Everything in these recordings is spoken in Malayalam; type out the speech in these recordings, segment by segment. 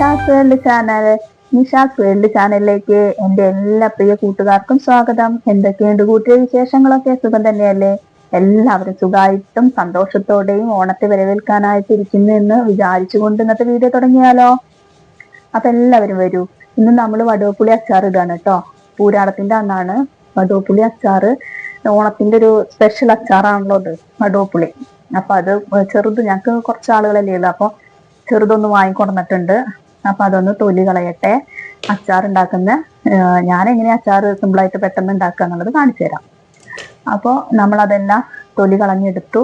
Nisha's world channel Nisha's world ചാനലിലേക്ക് എന്റെ എല്ലാ പ്രിയ കൂട്ടുകാർക്കും സ്വാഗതം. എന്തൊക്കെയുണ്ട് കൂട്ടിയ വിശേഷങ്ങളൊക്കെ? സുഖം തന്നെയല്ലേ? എല്ലാവരും സുഖമായിട്ടും സന്തോഷത്തോടെയും ഓണത്തെ വരവേൽക്കാനായിട്ട് ഇരിക്കുന്നു എന്ന് വിചാരിച്ചുകൊണ്ട് ഇന്നത്തെ വീഡിയോ തുടങ്ങിയാലോ? അപ്പൊ എല്ലാവരും വരൂ. ഇന്ന് നമ്മൾ വടുവപ്പുളി അച്ചാർ ഇടാണ് കേട്ടോ. പൂരാടത്തിന്റെ അന്നാണ് വടുവപ്പുളി അച്ചാർ. ഓണത്തിന്റെ ഒരു സ്പെഷ്യൽ അച്ചാറാണല്ലോ അത് വടുവപ്പുളി. അപ്പൊ അത് ചെറുത് ഞങ്ങൾക്ക് കുറച്ച് ആളുകളല്ലേ ഉള്ളു. അപ്പൊ ചെറുതൊന്ന് വാങ്ങിക്കൊണ്ടിട്ടുണ്ട് അപ്പൊ അതൊന്ന് തൊലി കളയട്ടെ. അച്ചാർ ഉണ്ടാക്കുന്ന ഞാൻ എങ്ങനെ അച്ചാർ സിമ്പിളായിട്ട് പെട്ടെന്ന് ഉണ്ടാക്കുക എന്നുള്ളത് കാണിച്ചു തരാം. അപ്പോൾ നമ്മൾ അതെല്ലാം തൊലി കളഞ്ഞെടുത്തു.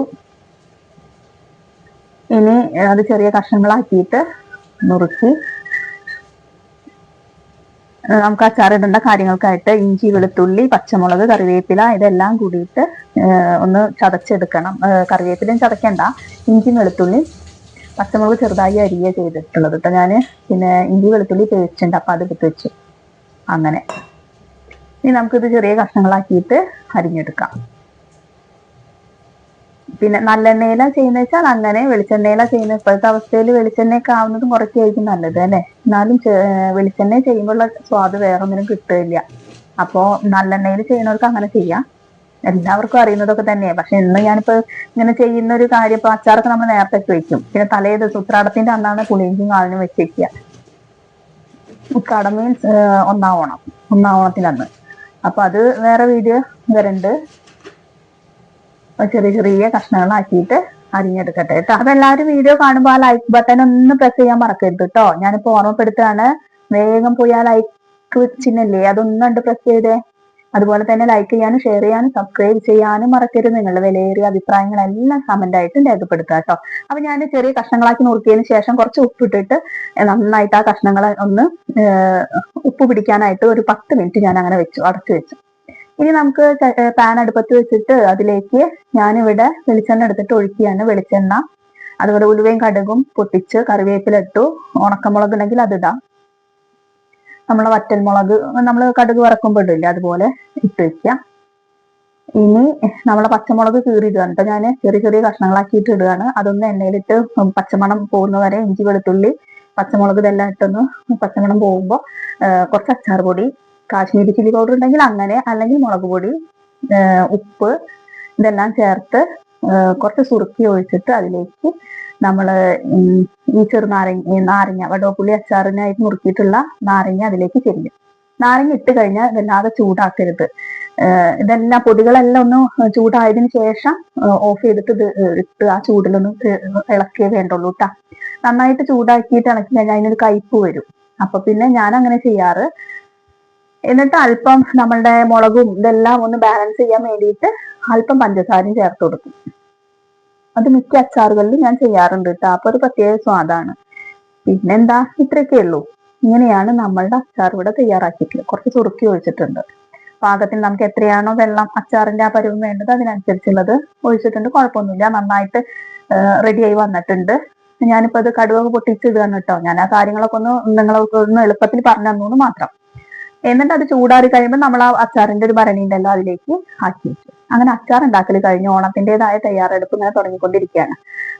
ഇനി അത് ചെറിയ കഷ്ണങ്ങളാക്കിയിട്ട് നുറുക്കി നമുക്ക് അച്ചാറിടേണ്ട കാര്യങ്ങൾക്കായിട്ട് ഇഞ്ചി വെളുത്തുള്ളി പച്ചമുളക് കറിവേപ്പില ഇതെല്ലാം കൂടിയിട്ട് ഒന്ന് ചതച്ചെടുക്കണം. കറിവേപ്പിലയും ചതക്കണ്ട ഇഞ്ചി വെളുത്തുള്ളി പച്ചമുളക് ചെറുതായി അരിയ ചെയ്തിട്ടുള്ളത് കേട്ടോ ഞാൻ പിന്നെ ഇഞ്ചി വെളുത്തുള്ളി പേസ്റ്റ് ഉണ്ട് അപ്പൊ അത് എടുത്ത് വെച്ചു. അങ്ങനെ. ഇനി നമുക്കിത് ചെറിയ കഷ്ണങ്ങളാക്കിയിട്ട് അരിഞ്ഞെടുക്കാം. പിന്നെ നല്ലെണ്ണയില ചെയ്യുന്ന വെച്ചാൽ അങ്ങനെ വെളിച്ചെണ്ണയില ചെയ്യുന്ന ഇപ്പോഴത്തെ അവസ്ഥയിൽ വെളിച്ചെണ്ണയൊക്കെ ആവുന്നതും കുറച്ചായിരിക്കും നല്ലത് അല്ലെ? എന്നാലും വെളിച്ചെണ്ണ ചെയ്യുമ്പോഴുള്ള സ്വാദ് വേറെ ഒന്നിനും കിട്ടില്ല അപ്പോ നല്ലെണ്ണയിൽ ചെയ്യുന്നവർക്ക് അങ്ങനെ ചെയ്യാം. എല്ലാവർക്കും അറിയുന്നതൊക്കെ തന്നെയാണ് പക്ഷെ ഇന്ന് ഞാനിപ്പോ ഇങ്ങനെ ചെയ്യുന്ന ഒരു കാര്യം ഇപ്പൊ അച്ചാറൊക്കെ നമ്മൾ നേരത്തെ വെക്കും. പിന്നെ തലേ ദിവസം ഉത്രാടത്തിന്റെ അന്നാണ് പുളിയിഞ്ചും കാലിനും വെച്ചേക്കുക ഉത്രാടം മീൻസ് ഒന്നാം ഓണം അന്ന്. അപ്പൊ അത് വേറെ വീഡിയോ വരണ്ട്. ചെറിയ ചെറിയ കഷ്ണങ്ങളാക്കിയിട്ട് അരിഞ്ഞെടുക്കട്ടെ കേട്ടോ. അപ്പൊ എല്ലാവരും വീഡിയോ കാണുമ്പോൾ ആ ലൈക്ക് ബട്ടൺ ഒന്ന് പ്രസ് ചെയ്യാൻ മറക്കരുത് കേട്ടോ. ഞാനിപ്പോ ഓർമ്മപ്പെടുത്തുകയാണ് വേഗം പോയി ആ ലൈക്ക് ചിഹ്നല്ലേ? അതൊന്നുണ്ട് പ്രസ് ചെയ്തേ. അതുപോലെ തന്നെ ലൈക്ക് ചെയ്യാനും ഷെയർ ചെയ്യാനും സബ്സ്ക്രൈബ് ചെയ്യാനും മറക്കരുത്. നിങ്ങളുടെ വിലയേറിയ അഭിപ്രായങ്ങളെല്ലാം കമന്റ് ആയിട്ട് രേഖപ്പെടുത്തുക കേട്ടോ അപ്പൊ ഞാൻ ചെറിയ കഷ്ണങ്ങളാക്കി നുറുക്കിയതിന് ശേഷം കുറച്ച് ഉപ്പിട്ടിട്ട് നന്നായിട്ട് ആ കഷ്ണങ്ങളെ ഒന്ന് ഉപ്പ് പിടിക്കാനായിട്ട് ഒരു പത്ത് മിനിറ്റ് ഞാൻ അങ്ങനെ വെച്ചു അടച്ചു വെച്ചു. ഇനി നമുക്ക് പാൻ അടുപ്പത്ത് വെച്ചിട്ട് അതിലേക്ക് ഞാനിവിടെ വെളിച്ചെണ്ണ എടുത്തിട്ട് ഒഴിക്കുകയാണ്. വെളിച്ചെണ്ണ അതുപോലെ ഉലുവയും കടുകും പൊട്ടിച്ച് കറിവേപ്പില ഇട്ടു. ഉണക്കമുളക് ഉണ്ടെങ്കിൽ അതിടാം നമ്മളെ വറ്റൽമുളക് നമ്മൾ കടുക് വറക്കുമ്പോൾ ഇടില്ലേ അതുപോലെ ഇട്ട് വെക്കുക ഇനി നമ്മളെ പച്ചമുളക് കീറിയിടുകയാണ് കേട്ടോ ഞാൻ ചെറിയ ചെറിയ കഷ്ണങ്ങളാക്കിയിട്ട് ഇടുകയാണ് അതൊന്ന് എണ്ണയിലിട്ട് പച്ചമണം പോകുന്ന വരെ ഇഞ്ചി വെളുത്തുള്ളി പച്ചമുളക് ഇതെല്ലാം ഇട്ടൊന്ന് പച്ചമണം പോകുമ്പോൾ കുറച്ച് അച്ചാർ പൊടി കാശ്മീരി ചില്ലി പൗഡർ ഉണ്ടെങ്കിൽ അങ്ങനെ അല്ലെങ്കിൽ മുളക് പൊടി ഉപ്പ് ഇതെല്ലാം ചേർത്ത് കുറച്ച് സുറുക്കി ഒഴിച്ചിട്ട് അതിലേക്ക് നമ്മൾ ഈ ചെറുനാരങ്ങ നാരങ്ങ വടവപ്പുളി അച്ചാറിനായിട്ട് മുറുക്കിയിട്ടുള്ള നാരങ്ങ അതിലേക്ക് ചെല്ലും നാരങ്ങ ഇട്ട് കഴിഞ്ഞാൽ ഇതല്ലാതെ ചൂടാക്കരുത്. ഇതെല്ലാം പൊടികളെല്ലാം ഒന്ന് ചൂടായതിനു ശേഷം ഓഫ് ചെയ്തിട്ട് ഇട്ട് ആ ചൂടിലൊന്ന് ഇളക്കിയേ വേണ്ടുള്ളൂ കേട്ടാ നന്നായിട്ട് ചൂടാക്കിയിട്ട് ഇളക്കി കഴിഞ്ഞാൽ അതിനൊരു കയ്പ് വരും. അപ്പൊ പിന്നെ ഞാൻ അങ്ങനെ ചെയ്യാറ്. എന്നിട്ട് അല്പം നമ്മളുടെ മുളകും ഇതെല്ലാം ഒന്ന് ബാലൻസ് ചെയ്യാൻ വേണ്ടിയിട്ട് അല്പം പഞ്ചസാരയും ചേർത്ത് കൊടുക്കും. അത് മിക്ക അച്ചാറുകളിലും ഞാൻ ചെയ്യാറുണ്ട് കേട്ടോ അപ്പൊ ഒരു പ്രത്യേക സ്വാദാണ്. പിന്നെന്താ? ഇത്രയൊക്കെ ഉള്ളൂ. ഇങ്ങനെയാണ് നമ്മളുടെ അച്ചാർ ഇവിടെ തയ്യാറാക്കിയിട്ടുള്ളത്. കുറച്ച് ചുറുക്കി ഒഴിച്ചിട്ടുണ്ട്. പാകത്തിന് നമുക്ക് എത്രയാണോ വെള്ളം അച്ചാറിന്റെ ആ പരുവം വേണ്ടത് അതിനനുസരിച്ചുള്ളത് ഒഴിച്ചിട്ടുണ്ട്. കുഴപ്പമൊന്നുമില്ല. നന്നായിട്ട് റെഡിയായി വന്നിട്ടുണ്ട്. ഞാനിപ്പോ അത് കടുവ പൊട്ടിച്ചിടുകയാണ് കേട്ടോ ഞാൻ ആ കാര്യങ്ങളൊക്കെ ഒന്ന് നിങ്ങളൊക്കെ ഒന്ന് എളുപ്പത്തിൽ പറഞ്ഞു തന്നു മാത്രം. എന്നിട്ട് അത് ചൂടാറി കഴിയുമ്പോൾ നമ്മൾ ആ അച്ചാറിന്റെ ഒരു ഭരണി ഉണ്ടല്ലോ അതിലേക്ക് ആക്കി വെച്ചു. അങ്ങനെ അച്ചാർ ഉണ്ടാക്കൽ കഴിഞ്ഞു. ഓണത്തിന്റേതായ തയ്യാറെടുപ്പ് ഇങ്ങനെ തുടങ്ങിക്കൊണ്ടിരിക്കുകയാണ്.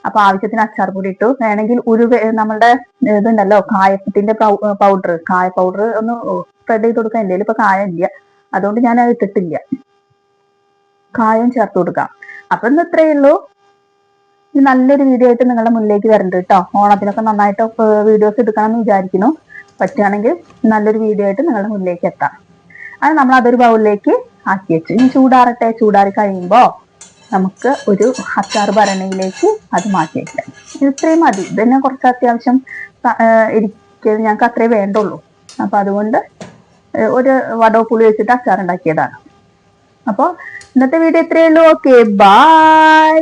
അപ്പൊ ആവശ്യത്തിന് അച്ചാർ പൊടി ഇട്ടു. വേണമെങ്കിൽ ഒരു നമ്മുടെ ഇതുണ്ടല്ലോ കായത്തിന്റെ പൗഡർ കായ പൗഡർ ഒന്ന് സ്പ്രെഡ് ചെയ്ത് കൊടുക്കാൻ എന്റെ ഇപ്പൊ കായ ഇല്ല. അതുകൊണ്ട് ഞാൻ അത് ഇട്ടിട്ടില്ല. കായം ചേർത്ത് കൊടുക്കാം. അപ്പൊ ഇന്ന് ഇത്രയേ ഉള്ളൂ. നല്ലൊരു വീഡിയോ ആയിട്ട് നിങ്ങളുടെ മുന്നിലേക്ക് വരണ്ട് കേട്ടോ. ഓണത്തിനൊക്കെ നന്നായിട്ട് വീഡിയോസ് എടുക്കണം എന്ന് വിചാരിക്കുന്നു. പറ്റുകയാണെങ്കിൽ നല്ലൊരു വീഡിയോ ആയിട്ട് നിങ്ങളുടെ മുന്നിലേക്ക് എത്താം. അത് നമ്മൾ അതൊരു ബൗളിലേക്ക് ആക്കി വെച്ചു. ഇനി ചൂടാറട്ടെ? ചൂടാറി കഴിയുമ്പോൾ നമുക്ക് ഒരു അച്ചാർ ഭരണയിലേക്ക് അത് മാറ്റി വയ്ക്കാം ഇത്രയും മതി. ഇത് തന്നെ കുറച്ച് അത്യാവശ്യം ഇരിക്കൽ ഞങ്ങൾക്ക് അത്രേ വേണ്ടുള്ളൂ. അപ്പോൾ അതുകൊണ്ട് ഒരു വടവ് പുളി വെച്ചിട്ട് അച്ചാർ ഉണ്ടാക്കിയതാണ്. അപ്പോൾ ഇന്നത്തെ വീഡിയോ ഇത്രയേ ഉള്ളൂ. Okay bye